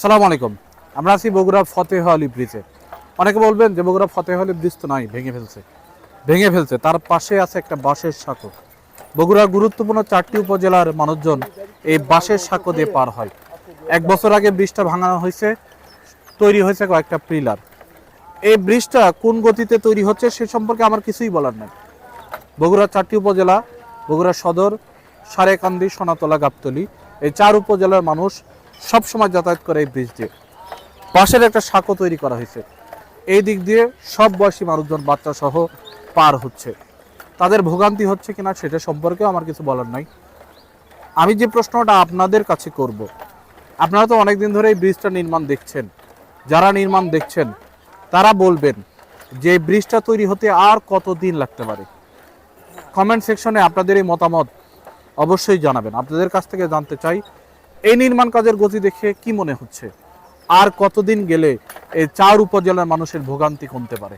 সালাম আলাইকুম। আমরা আছি বগুড়া ফতেহ আলী ব্রিজে। অনেকে বলবেন যে বগুড়া ফতেহ আলী ব্রিজ তো নাই, ভেঙে ফেলছে। ভেঙে ফেলছে, তার পাশে আছে একটা বাঁশের সাঁকো। বগুড়ার গুরুত্বপূর্ণ চারটি উপজেলার মানুষজন এই বাঁশের সাঁকো দিয়ে পার হয়। এক বছর আগে ব্রিজটা ভাঙানো হয়েছে, তৈরি হয়েছে কয়েকটা পিলার। এই ব্রিজটা কোন গতিতে তৈরি হচ্ছে সে সম্পর্কে আমার কিছুই বলার নেই। বগুড়ার চারটি উপজেলা, বগুড়া সদর, সারেকান্দি, সোনাতলা, গাবতলি, এই চার উপজেলার মানুষ সব সময় যাতায়াত করে এই ব্রিজ দিয়ে। পাশের একটা সাঁকো তৈরি করা হয়েছে। এই দিক দিয়ে সব বয়সী মানুষজন বাচ্চা সহ পার হচ্ছে। তাদের ভোগান্তি হচ্ছে কিনা সেটা সম্পর্কেও আমার কিছু বলার নাই। আমি যে প্রশ্নটা আপনাদের কাছে করব, আপনারা তো অনেকদিন ধরে এই ব্রিজটা নির্মাণ দেখছেন। যারা নির্মাণ দেখছেন, তারা বলবেন যে ব্রিজটা তৈরি হতে আর কত দিন লাগতে পারে? কমেন্ট সেকশনে আপনাদের এই মতামত অবশ্যই জানাবেন। আপনাদের কাছ থেকে জানতে চাই এই নির্মাণ কাজের গতি দেখে কি মনে হচ্ছে? আর কতদিন গেলে এই চার উপজেলার মানুষের ভোগান্তি কমতে পারে?